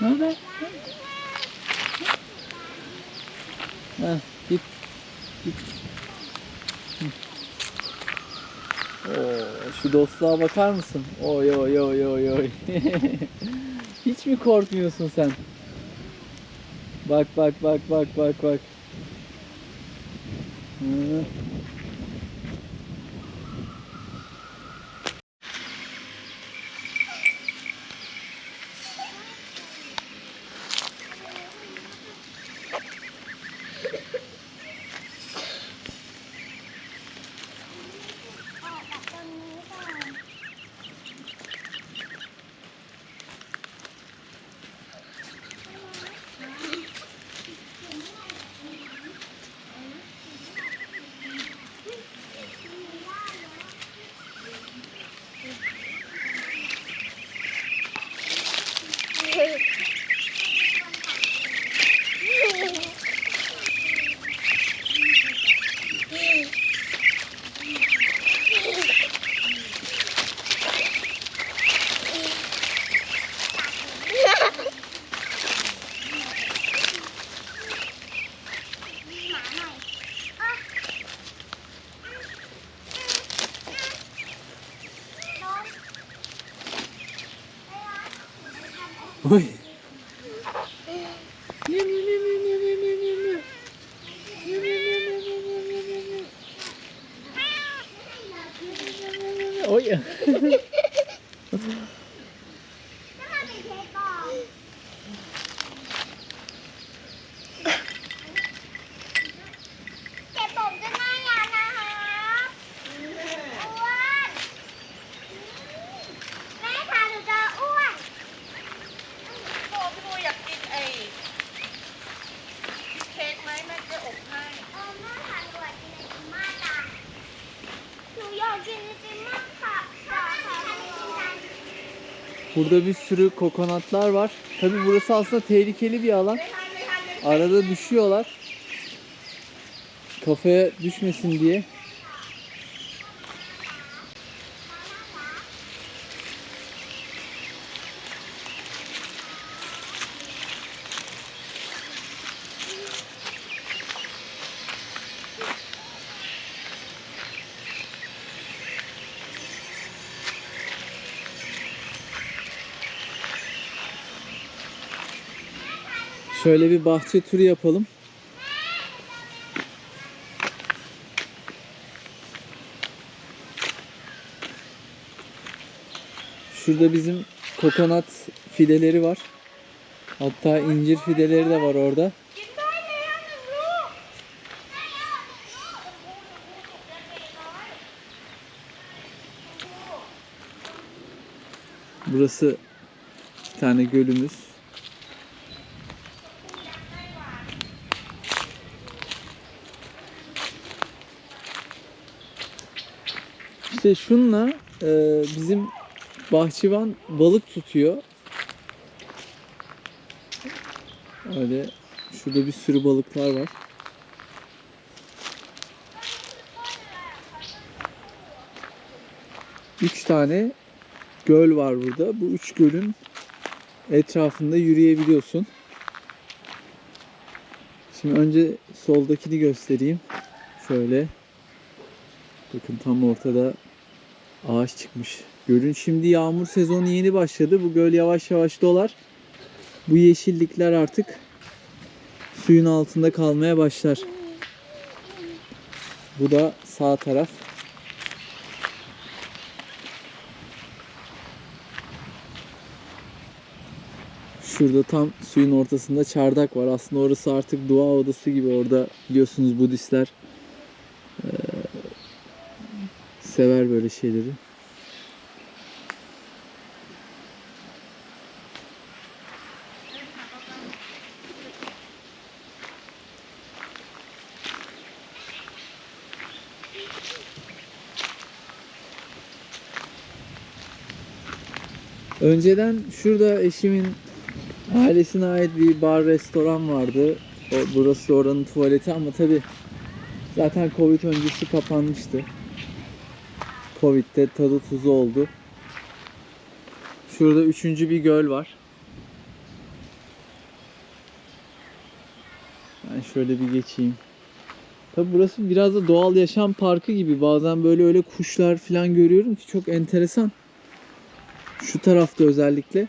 Ne haber? Ha, git. Git. Oo, şu dostluğa bakar mısın? Oy oy oy oy oy. Hiç mi korkmuyorsun sen? Bak bak bak bak bak bak. Hı. Uy. Burada bir sürü kokonatlar var. Tabi burası aslında tehlikeli bir alan. Arada düşüyorlar. Kafaya düşmesin diye. Şöyle bir bahçe turu yapalım. Şurada bizim kokonat fideleri var. Hatta incir fideleri de var orada. Burası bir tane gölümüz. İşte şunla e, bizim bahçıvan balık tutuyor. Öyle şurada bir sürü balıklar var. Üç tane göl var burada. Bu üç gölün etrafında yürüyebiliyorsun. Şimdi önce soldakini göstereyim. Şöyle. Bakın tam ortada ağaç çıkmış. Gölün şimdi yağmur sezonu yeni başladı. Bu göl yavaş yavaş dolar. Bu yeşillikler artık suyun altında kalmaya başlar. Bu da sağ taraf. Şurada tam suyun ortasında çardak var. Aslında orası artık dua odası gibi. Orada biliyorsunuz Budistler sever böyle şeyleri. Önceden şurada eşimin ailesine ait bir bar restoran vardı. O, burası oranın tuvaleti ama tabi zaten Covid öncesi kapanmıştı. Covid'de tadı tuzu oldu. Şurada üçüncü bir göl var. Ben şöyle bir geçeyim. Tabi burası biraz da doğal yaşam parkı gibi. Bazen böyle öyle kuşlar falan görüyorum ki çok enteresan. Şu tarafta özellikle.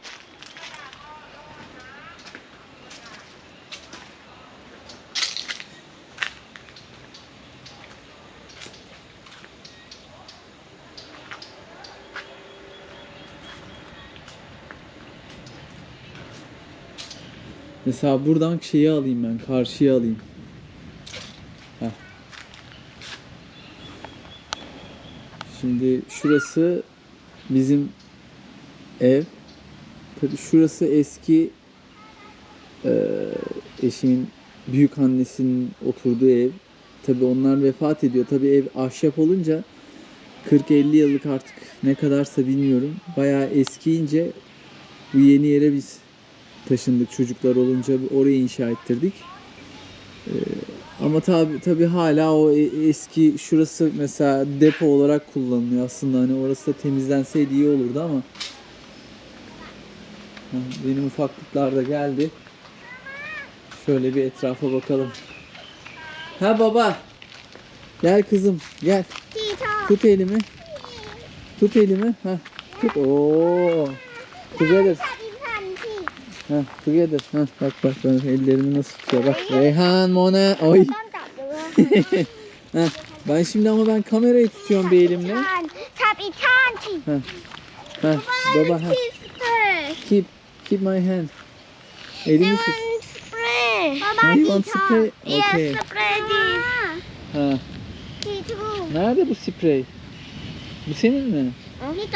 Mesela buradan şeyi alayım ben. Karşıya alayım. Heh. Şimdi şurası bizim ev. Tabii şurası eski eee eşimin büyük annesinin oturduğu ev. Tabii onlar vefat ediyor. Tabii ev ahşap olunca 40-50 yıllık artık ne kadarsa bilmiyorum. Bayağı eskiyince bu yeni yere biz taşındık çocuklar olunca orayı inşa ettirdik. Ee, ama tabi tabi hala o e, eski şurası mesela depo olarak kullanılıyor aslında hani orası da temizlenseydi iyi olurdu ama benim ufaklıklar da geldi. Şöyle bir etrafa bakalım. Ha baba. Gel kızım gel. Tut elimi. Tut elimi. Ha. Tut. Oo. Kızarız. Ha, together. Ha, bak bak ben ellerini nasıl tutuyor. Bak Reyhan, Mona. Oy. ha, ben şimdi ama ben kamerayı tutuyorum bir elimle. Tap Ha. Ha, baba ha. Keep keep my hand. Elimi tut. Baba you want spray? Okay. Ha. Nerede bu sprey? Bu senin mi? Oh, Onun için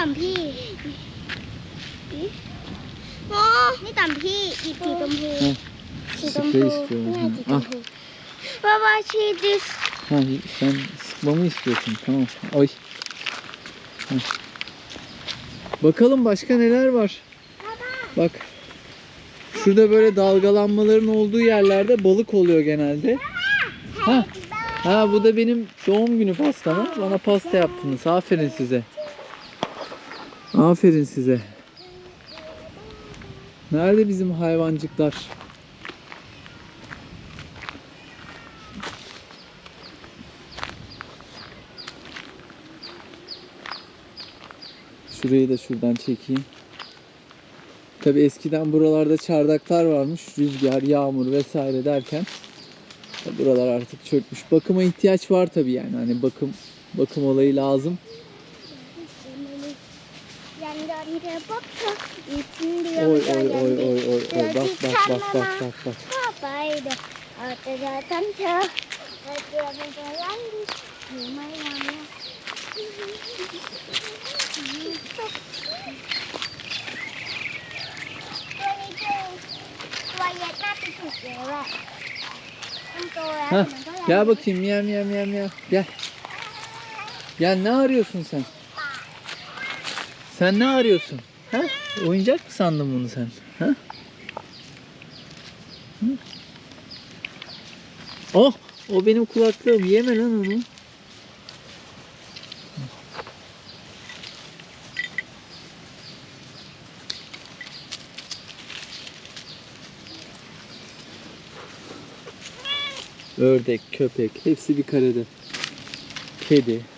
นี่ต่ำพี่โอ้นี่ต่ำพี่อีกสีชมพู Ha, สีชม sprey พู istiyorum. นี่ Ha. สีชม Ah, พูบ้าบ้าชีดิส ha, sen sıkmamı istiyorsun. Tamam. Oy. Ha. Bakalım başka neler var. Bak. Şurada böyle dalgalanmaların olduğu yerlerde balık oluyor genelde. Ha. Ha bu da benim doğum günü pastam. ha. Bana pasta yaptınız. Aferin size. Aferin size. Nerede bizim hayvancıklar? Şurayı da şuradan çekeyim. Tabi eskiden buralarda çardaklar varmış. Rüzgar, yağmur vesaire derken buralar artık çökmüş. Bakıma ihtiyaç var tabi yani. Hani bakım bakım olayı lazım. Yani bak bak bak bak. Ha, gel bakayım miyav miyav miyav miyav. Gel. Ya ne arıyorsun sen? Sen ne arıyorsun? Ha? Oyuncak mı sandın bunu sen? Ha? Oh, o benim kulaklığım. Yeme lan onu. Ördek, köpek hepsi bir karede. Kedi.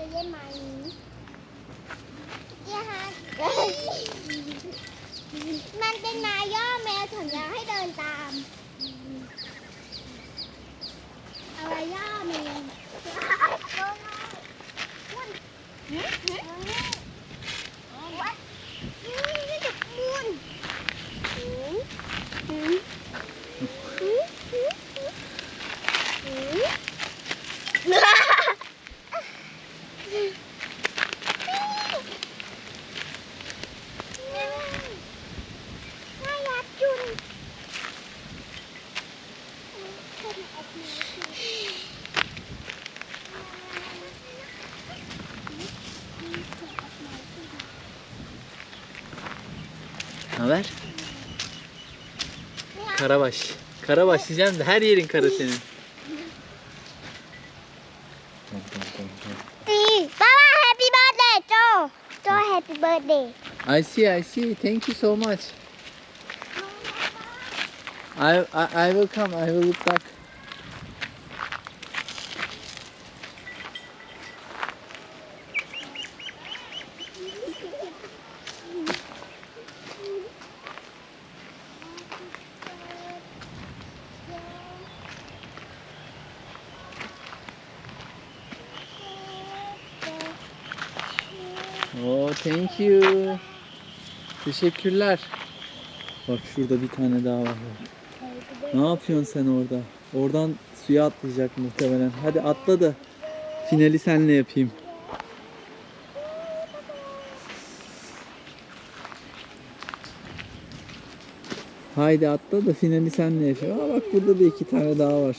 จะเล่นไม้นี้เอียฮะมันเป็นไม้ย่อแมวถึงแล้วให้เดินตามอะไรย่อแมว Karabaş. Karabaş diyeceğim de her yerin kara senin. Baba happy birthday Joe. Joe happy birthday. I see, I see. Thank you so much. I, I, I will come. I will look back. Oh, thank you. Teşekkürler. Bak şurada bir tane daha var. Ne yapıyorsun sen orada? Oradan suya atlayacak muhtemelen. Hadi atla da finali senle yapayım. Haydi atla da finali senle yapayım. Aa bak burada da iki tane daha var.